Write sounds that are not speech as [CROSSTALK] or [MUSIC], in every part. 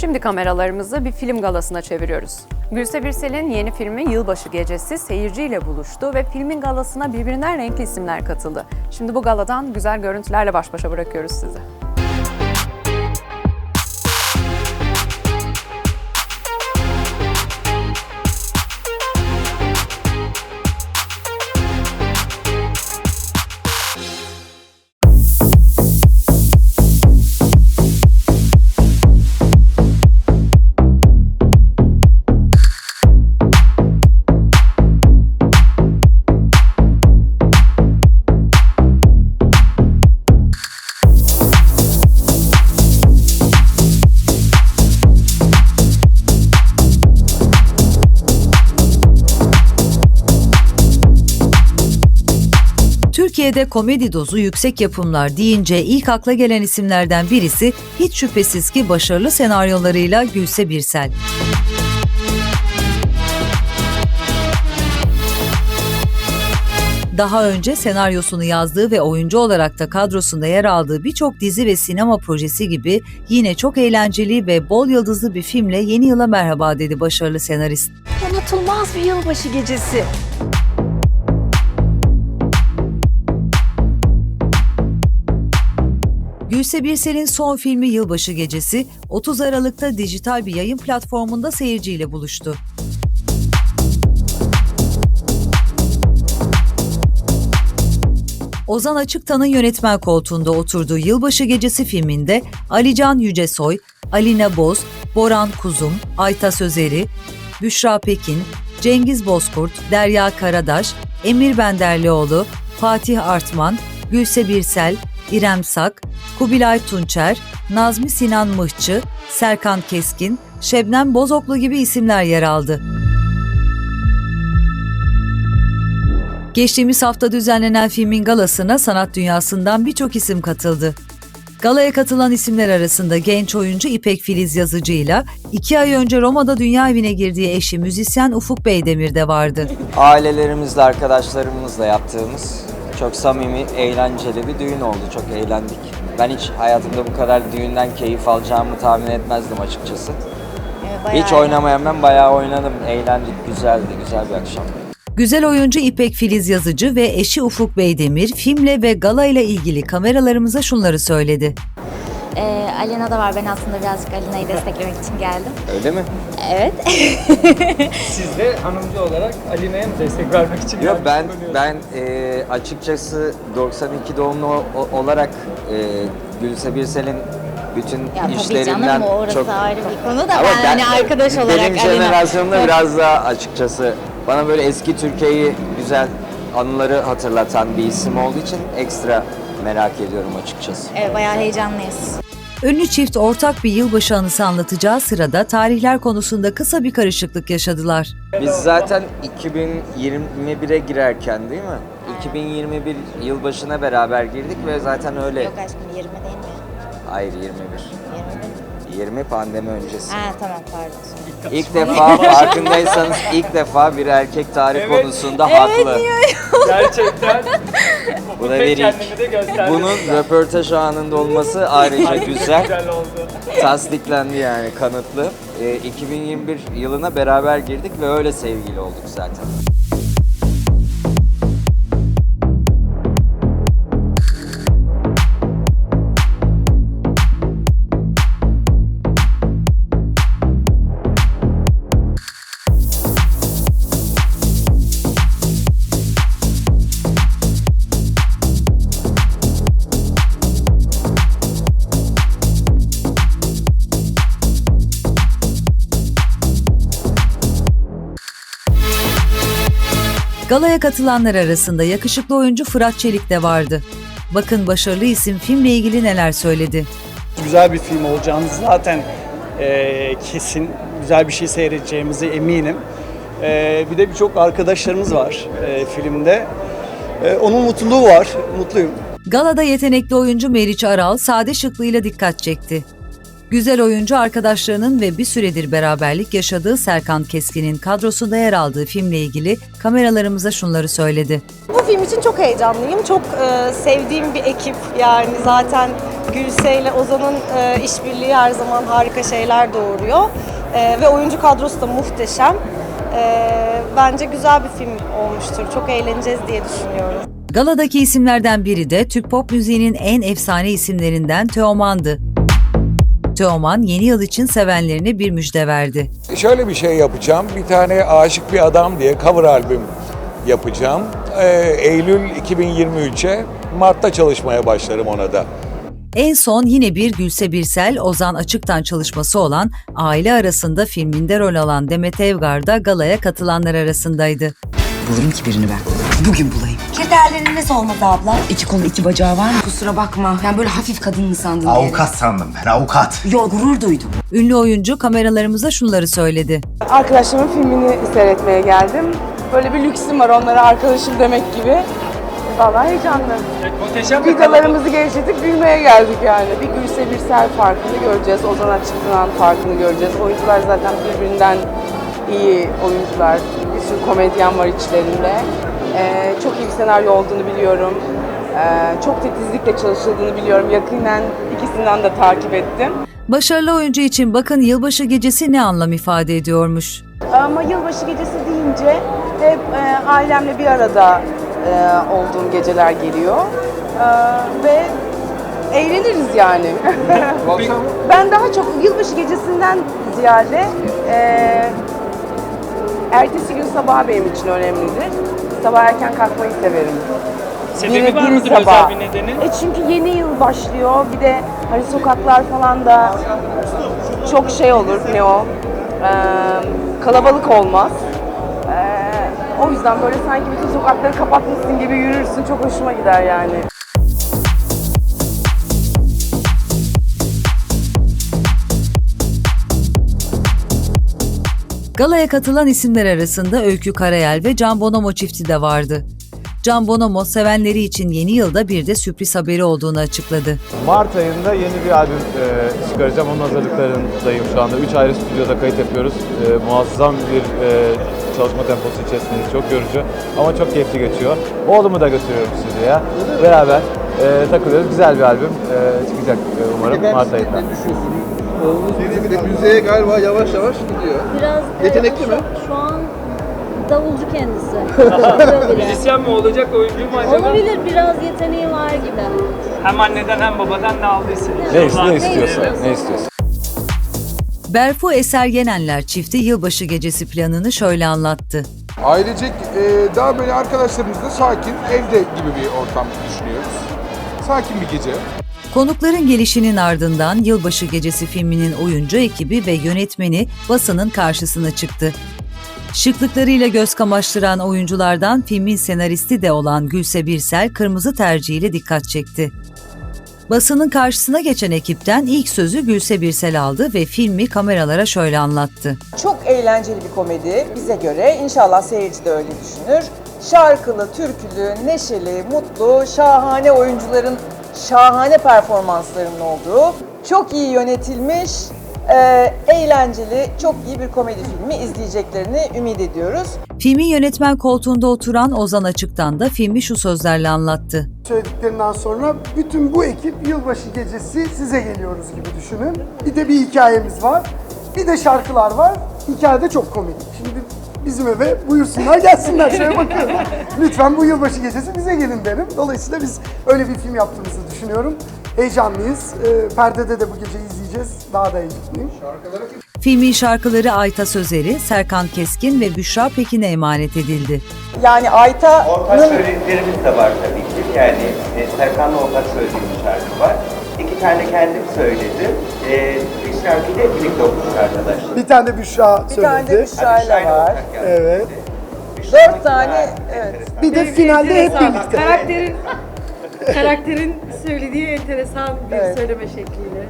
Şimdi kameralarımızı bir film galasına çeviriyoruz. Gülse Birsel'in yeni filmi Yılbaşı Gecesi seyirciyle buluştu ve filmin galasına birbirinden renkli isimler katıldı. Şimdi bu galadan güzel görüntülerle baş başa bırakıyoruz sizi. Türkiye'de komedi dozu yüksek yapımlar deyince ilk akla gelen isimlerden birisi hiç şüphesiz ki başarılı senaryolarıyla Gülse Birsel. Daha önce senaryosunu yazdığı ve oyuncu olarak da kadrosunda yer aldığı birçok dizi ve sinema projesi gibi yine çok eğlenceli ve bol yıldızlı bir filmle yeni yıla merhaba dedi başarılı senarist. Unutulmaz bir yılbaşı gecesi. Gülse Birsel'in son filmi Yılbaşı Gecesi 30 Aralık'ta dijital bir yayın platformunda seyirciyle buluştu. Ozan Açıktan'ın yönetmen koltuğunda oturduğu Yılbaşı Gecesi filminde Alican Yücesoy, Alina Boz, Boran Kuzum, Ayta Sözeri, Büşra Pekin, Cengiz Bozkurt, Derya Karadaş, Emir Benderlioğlu, Fatih Artman, Gülse Birsel, İrem Sak, Kubilay Tunçer, Nazmi Sinan Mıhçı, Serkan Keskin, Şebnem Bozoklu gibi isimler yer aldı. Geçtiğimiz hafta düzenlenen filmin galasına sanat dünyasından birçok isim katıldı. Galaya katılan isimler arasında genç oyuncu İpek Filiz Yazıcı ile iki ay önce Roma'da dünya evine girdiği eşi müzisyen Ufuk Beydemir de vardı. Ailelerimizle, arkadaşlarımızla yaptığımız çok samimi, eğlenceli bir düğün oldu. Çok eğlendik. Ben hiç hayatımda bu kadar düğünden keyif alacağımı tahmin etmezdim açıkçası. Hiç oynamayan ben bayağı oynadım. Eğlendik, güzeldi, güzel bir akşam. Güzel oyuncu İpek Filiz Yazıcı ve eşi Ufuk Beydemir filmle ve gala ile ilgili kameralarımıza şunları söyledi. Ee, Alina da var. Ben aslında birazcık Alina'yı [LAUGHS] desteklemek için geldim. Öyle mi? Evet. [LAUGHS] Siz de hanımcı olarak Aline'ye mi destek vermek için Yok ben ben e, açıkçası 92 doğumlu o- o- olarak e, Gülse Birsel'in bütün Ya tabii işlerinden canım o orası çok ayrı bir konu da ben, hani arkadaş olarak Benim Alina. jenerasyonumda biraz daha açıkçası bana böyle eski Türkiye'yi güzel anıları hatırlatan bir isim olduğu için ekstra merak ediyorum açıkçası. Evet bayağı heyecanlıyız. Ünlü çift ortak bir yılbaşı anısı anlatacağı sırada tarihler konusunda kısa bir karışıklık yaşadılar. Biz zaten 2021'e girerken değil mi? 2021 yılbaşına beraber girdik ve zaten öyle. Yok aşkım 20 değil mi? Hayır 21. 20 mi? 20 pandemi öncesi. Ha tamam pardon. İlk defa farkındaysanız ilk defa bir erkek tarih Evet. konusunda haklı. Gerçekten Bu da pek bir ilk. kendini de gösterdi. Bunun röportaj anında olması ayrıca güzel. Güzel oldu. Tasdiklendi yani kanıtlı. Ee, 2021 yılına beraber girdik ve öyle sevgili olduk zaten. Galaya katılanlar arasında yakışıklı oyuncu Fırat Çelik de vardı. Bakın başarılı isim filmle ilgili neler söyledi. güzel bir film olacağını zaten e, kesin güzel bir şey seyredeceğimize eminim. E, bir de birçok arkadaşlarımız var e, filmde. E, onun mutluluğu var, mutluyum. Galada yetenekli oyuncu Meriç Aral sade şıklığıyla dikkat çekti. Güzel oyuncu arkadaşlarının ve bir süredir beraberlik yaşadığı Serkan Keskin'in kadrosunda yer aldığı filmle ilgili kameralarımıza şunları söyledi. Bu film için çok heyecanlıyım. Çok e, sevdiğim bir ekip. Yani zaten Gülse ile Ozan'ın e, işbirliği her zaman harika şeyler doğuruyor. E, ve oyuncu kadrosu da muhteşem. E, bence güzel bir film olmuştur. Çok eğleneceğiz diye düşünüyorum. Galadaki isimlerden biri de Türk pop müziğinin en efsane isimlerinden Teoman'dı. Teoman yeni yıl için sevenlerine bir müjde verdi. Şöyle bir şey yapacağım. Bir tane Aşık Bir Adam diye cover albüm yapacağım. Ee, Eylül 2023'e Mart'ta çalışmaya başlarım ona da. En son yine bir Gülse Birsel, Ozan Açık'tan çalışması olan Aile Arasında filminde rol alan Demet Evgar da galaya katılanlar arasındaydı. Bulurum ki birini ben. Bugün bulayım. Kriterlerin ne olmadı abla? İki kolu iki bacağı var mı? Kusura bakma. Yani böyle hafif kadın mı sandın diye. Avukat sandım ben avukat. Yok gurur duydum. Ünlü oyuncu kameralarımıza şunları söyledi. Arkadaşlarımın filmini seyretmeye geldim. Böyle bir lüksüm var onlara arkadaşım demek gibi. Vallahi heyecanlı. Muhteşem bir Vidalarımızı gevşetip gülmeye geldik yani. Bir Gülse Birsel farkını göreceğiz. Ozan Açıklı'nın farkını göreceğiz. Oyuncular zaten birbirinden iyi oyuncular. Bir sürü komedyen var içlerinde. Ee, çok iyi bir senaryo olduğunu biliyorum. Ee, çok titizlikle çalışıldığını biliyorum. Yakından ikisinden de takip ettim. Başarılı oyuncu için bakın yılbaşı gecesi ne anlam ifade ediyormuş. Ama yılbaşı gecesi deyince hep e, ailemle bir arada e, olduğum geceler geliyor. E, ve eğleniriz yani. [LAUGHS] ben daha çok yılbaşı gecesinden ziyade e, ertesi gün sabah benim için önemlidir. Sabah erken kalkmayı severim. Sebebi Biri- var mıdır sabah. özel bir nedeni? E çünkü yeni yıl başlıyor. Bir de hani sokaklar falan da çok şey olur ne o? Ee, kalabalık olmaz. Ee, o yüzden böyle sanki bütün sokakları kapatmışsın gibi yürürsün. Çok hoşuma gider yani. Galaya katılan isimler arasında Öykü Karayel ve Can Bonomo çifti de vardı. Can Bonomo sevenleri için yeni yılda bir de sürpriz haberi olduğunu açıkladı. Mart ayında yeni bir albüm e, çıkaracağım. Onun hazırlıklarındayım şu anda. Üç ayrı stüdyoda kayıt yapıyoruz. E, muazzam bir e, çalışma temposu içerisindeyiz. Çok yorucu ama çok keyifli geçiyor. Oğlumu da götürüyorum stüdyoya. Beraber e, takılıyoruz. Güzel bir albüm e, çıkacak e, umarım Mart ayında. Müziğe galiba yavaş yavaş gidiyor. Biraz Yetenekli mi? Şu an davulcu kendisi. [LAUGHS] Müzisyen mi olacak, oyuncu mu acaba? Olabilir biraz yeteneği var gibi. Hem anneden hem babadan ne aldıysa. Ne, İnşallah. ne istiyorsa, ne istiyorsa. Berfu Eser Yenenler çifti yılbaşı gecesi planını şöyle anlattı. Ailecek e, daha böyle arkadaşlarımızla sakin, evde gibi bir ortam düşünüyoruz. Sakin bir gece. Konukların gelişinin ardından Yılbaşı Gecesi filminin oyuncu ekibi ve yönetmeni basının karşısına çıktı. Şıklıklarıyla göz kamaştıran oyunculardan filmin senaristi de olan Gülse Birsel kırmızı tercihiyle dikkat çekti. Basının karşısına geçen ekipten ilk sözü Gülse Birsel aldı ve filmi kameralara şöyle anlattı. Çok eğlenceli bir komedi bize göre. İnşallah seyirci de öyle düşünür. Şarkılı, türkülü, neşeli, mutlu, şahane oyuncuların şahane performanslarının olduğu, çok iyi yönetilmiş, e, eğlenceli, çok iyi bir komedi filmi izleyeceklerini ümit ediyoruz. Filmin yönetmen koltuğunda oturan Ozan Açık'tan da filmi şu sözlerle anlattı. söylediklerinden sonra bütün bu ekip yılbaşı gecesi size geliyoruz gibi düşünün. Bir de bir hikayemiz var. Bir de şarkılar var. Hikaye de çok komik. Bizim eve buyursunlar gelsinler şöyle bakıyorum. Lütfen bu yılbaşı gecesi bize gelin derim. Dolayısıyla biz öyle bir film yaptığımızı düşünüyorum. Heyecanlıyız. Ee, perdede de bu gece izleyeceğiz. Daha da heyecanlıyım. Filmin şarkıları Ayta Sözeri, Serkan Keskin ve Büşra Pekin'e emanet edildi. Yani Ayta'nın Ortak söylediklerimiz de var tabii ki. Yani e, Serkan'la ortak söylediğim bir şarkı var. İki tane kendim söyledim. E, bir şarkıyı da birlikte okuduk arkadaşlar. Bir tane de Büşra bir tane de söyledi. Büşra'yla var. Evet. Dört tane, evet. Bir de finalde hep birlikte. Karakterin [LAUGHS] karakterin söylediği enteresan bir Evet. söyleme şekliyle.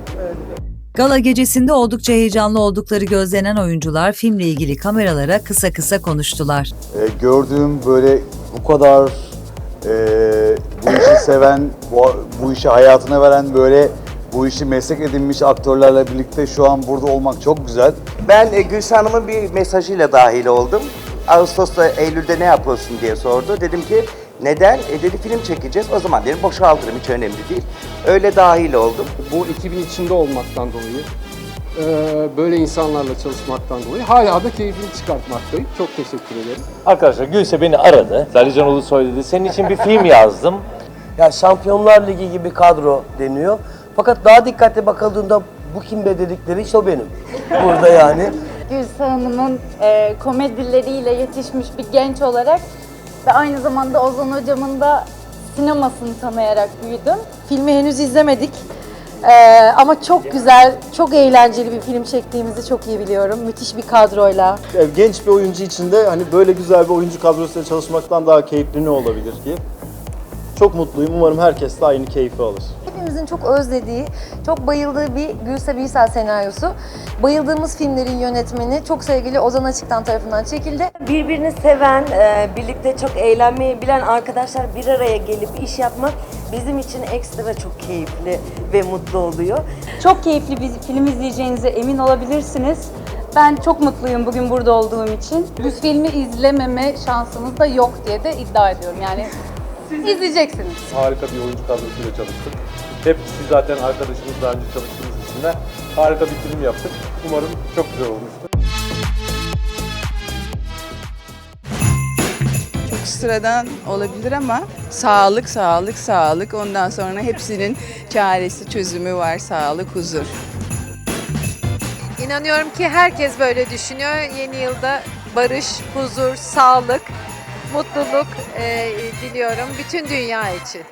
Gala gecesinde oldukça heyecanlı oldukları gözlenen oyuncular filmle ilgili kameralara kısa kısa konuştular. E, gördüğüm böyle bu kadar e, bu işi seven, bu, bu işi hayatına veren böyle Bu işi meslek edinmiş aktörlerle birlikte şu an burada olmak çok güzel. Ben e, Gülse Hanım'ın bir mesajıyla dahil oldum. Ağustos'ta, Eylül'de ne yapıyorsun diye sordu. Dedim ki neden? E dedi film çekeceğiz. O zaman dedim boşaltırım hiç önemli değil. Öyle dahil oldum. Bu ekibin içinde olmaktan dolayı, e, böyle insanlarla çalışmaktan dolayı hala da keyfini çıkartmaktayım. Çok teşekkür ederim. Arkadaşlar Gülse beni aradı. Alican Ulusoy dedi. Senin için bir film [LAUGHS] yazdım. Ya Şampiyonlar Ligi gibi kadro deniyor. Fakat daha dikkatli bakıldığında bu kim be dedikleri işte o benim. Burada yani. Gülse Hanım'ın e, komedileriyle yetişmiş bir genç olarak ve aynı zamanda Ozan Hocam'ın da sinemasını tanıyarak büyüdüm. Filmi henüz izlemedik. Ee, ama çok güzel, çok eğlenceli bir film çektiğimizi çok iyi biliyorum. Müthiş bir kadroyla. Genç bir oyuncu için de hani böyle güzel bir oyuncu kadrosuyla çalışmaktan daha keyifli ne olabilir ki? Çok mutluyum. Umarım herkes de aynı keyfi alır. Hepimizin çok özlediği, çok bayıldığı bir Gülse Birsel senaryosu. Bayıldığımız filmlerin yönetmeni çok sevgili Ozan Açıktan tarafından çekildi. Birbirini seven, e, birlikte çok eğlenmeyi bilen arkadaşlar bir araya gelip iş yapmak bizim için ekstra çok keyifli ve mutlu oluyor. Çok keyifli bir film izleyeceğinize emin olabilirsiniz. Ben çok mutluyum bugün burada olduğum için. Bu filmi izlememe şansınız da yok diye de iddia ediyorum. Yani izleyeceksiniz. Harika bir oyuncu kadrosuyla çalıştık. Hep siz zaten arkadaşımız daha önce çalıştığımız için de harika bir film yaptık. Umarım çok güzel olmuştur. Çok sıradan olabilir ama sağlık, sağlık, sağlık. Ondan sonra hepsinin çaresi, çözümü var. Sağlık, huzur. İnanıyorum ki herkes böyle düşünüyor. Yeni yılda barış, huzur, sağlık, mutluluk e, diliyorum bütün dünya için.